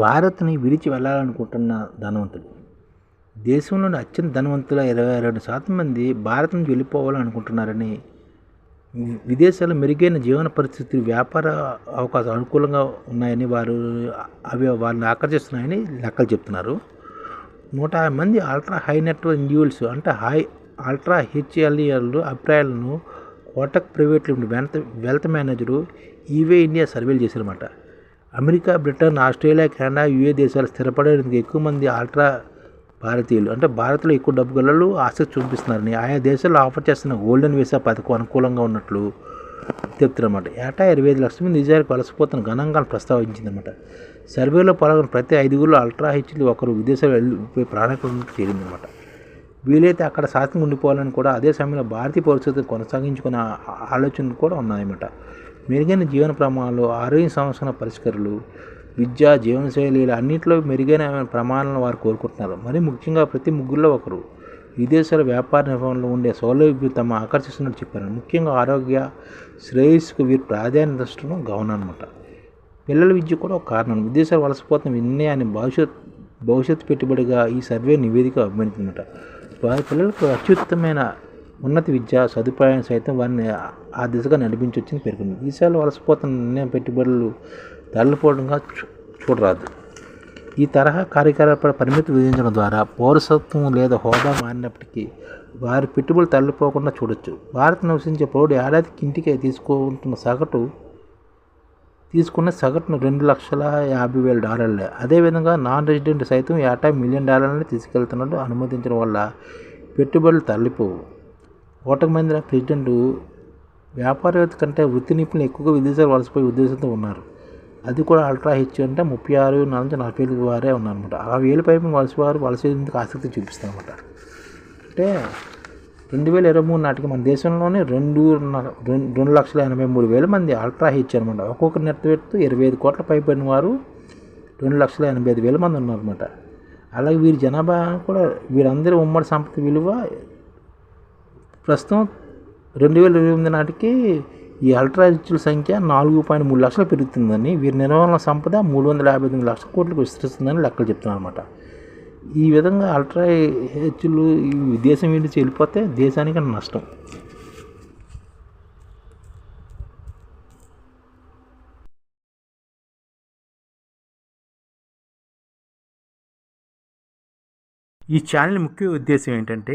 భారత్ని విడిచి వెళ్ళాలనుకుంటున్న ధనవంతులు దేశంలోని అత్యంత ధనవంతుల ఇరవై రెండు శాతం మంది భారత్ నుంచి వెళ్ళిపోవాలనుకుంటున్నారని విదేశాల్లో మెరుగైన జీవన పరిస్థితులు వ్యాపార అవకాశాలు అనుకూలంగా ఉన్నాయని వారు అవి వారిని ఆకర్షిస్తున్నాయని లెక్కలు చెప్తున్నారు. నూట యాభై మంది అల్ట్రా హై నెట్వర్క్ ఇండివిజువల్స్ అంటే హై అల్ట్రా హెచ్ఎల్ఈఎల్ అభిప్రాయాలను Kotak private limited wealth wealth manager e-way India సర్వేలు చేశారన్నమాట. America Britain Australia Canada UA దేశాలు స్థిరపడేందుకు ఎక్కువ మంది అల్ట్రా భారతీయులు అంటే భారత్లో ఎక్కువ డబ్బు గలలు ఆసక్తి చూపిస్తున్నారని ఆయా దేశాల్లో ఆఫర్ చేస్తున్న గోల్డెన్ వీసా పథకం అనుకూలంగా ఉన్నట్లు చెప్తున్నమాట ఏటా ఇరవై ఐదు లక్షల మంది నిజానికి వలసపోతున్న గణాంకాలను ప్రస్తావించిందన్నమాట. సర్వేలో పాల్గొన్న ప్రతి ఐదుగురు అల్ట్రా హెచ్లు ఒకరు విదేశాలు వెళ్ళిపోయి ప్రాణాకున్నట్టు తేలిందన్నమాట వీలైతే అక్కడ శాతం ఉండిపోవాలని కూడా అదే సమయంలో భారతీయ పరిస్థితులు కొనసాగించుకునే ఆలోచన ఆలోచనలు కూడా ఉన్నాయన్నమాట. మెరుగైన జీవన ప్రమాణాలు ఆరోగ్య సంరక్షణ పరిష్కరులు విద్య జీవనశైలి ఇలా అన్నింటిలో మెరుగైన ప్రమాణాలను వారు కోరుకుంటున్నారు. మరి ముఖ్యంగా ప్రతి ముగ్గురులో ఒకరు. విదేశాల వ్యాపార నిర్వహణలో ఉండే సౌలభ్యం తమ ఆకర్షిస్తున్నట్టు చెప్పారు. ముఖ్యంగా ఆరోగ్య శ్రేయస్సుకు వీరు ప్రాధాన్యత ఇష్టం గమనం అనమాట పిల్లల విద్య కూడా ఒక కారణం. విదేశాలు వలసపోతున్న నిర్ణయాన్ని భవిష్యత్ భవిష్యత్తు పెట్టుబడిగా ఈ సర్వే నివేదిక అభినందించిందట. వారి పిల్లలకు అత్యుత్తమైన ఉన్నత విద్య సదుపాయం సైతం వారిని ఆ దిశగా నడిపించవచ్చని పేర్కొంది. ఈసారి వలసపోతున్న నిర్ణయం పెట్టుబడులు తరలిపోవడంగా చూ- చూడరాదు. ఈ తరహా కార్యకలాపాల పరిమితి విధించడం ద్వారా పౌరసత్వం లేదా హోదా మారినప్పటికీ వారి పెట్టుబడులు తరలిపోకుండా చూడొచ్చు. భారత్ నివసించే పౌరుడు ఏడాదికి ఇంటికి తీసుకుంటున్న సగటు తీసుకున్న సగటును రెండు లక్షల యాభై వేల డాలర్లే. అదేవిధంగా నాన్ రెసిడెంట్ సైతం ఏటా మిలియన్ డాలర్లని తీసుకెళ్తున్నట్టు అనుమతించడం వల్ల పెట్టుబడులు తరలిపోవు. కోటక్ మంది ప్రెసిడెంట్ వ్యాపారవేత్త కంటే వృత్తి నిపుణులు ఎక్కువగా విదేశాలు వలసపోయే ఉద్దేశంతో ఉన్నారు. అది కూడా అల్ట్రా హెచ్ అంటే ముప్పై ఆరు నుంచి నలభై ఏళ్ళ వారే ఉన్నారన్నమాట. ఆ వేలు పైపు వలసవారు వలసేందుకు ఆసక్తి చూపిస్తారన్నమాట. అంటే రెండు వేల ఇరవై మూడు నాటికి మన దేశంలోనే రెండు రెండు రెండు లక్షల ఎనభై మూడు వేల మంది అల్ట్రా హెచ్ అనమాట ఒక్కొక్క నెట్వర్క్తో ఇరవై ఐదు కోట్ల పైబడిన వారు రెండు లక్షల ఎనభై ఐదు వేల మంది ఉన్నారన్నమాట. అలాగే వీరి జనాభా కూడా వీరందరి ఉమ్మడి సంపద విలువ ప్రస్తుతం రెండు వేల ఇరవై ఎనిమిది నాటికి ఈ అల్ట్రా సంఖ్య నాలుగు పాయింట్ మూడు లక్షలు పెరుగుతుందని వీరి నిర్వహణ సంపద మూడు వందల యాభై తొమ్మిది లక్షల కోట్లకు విస్తరిస్తుందని లెక్కలు చెప్తున్నారు అనమాట ఈ విధంగా అల్ట్రా హెచ్లు ఈ దేశం విడిచి వెళ్ళిపోతే దేశానికి నష్టం. ఈ ఛానల్ ముఖ్య ఉద్దేశం ఏంటంటే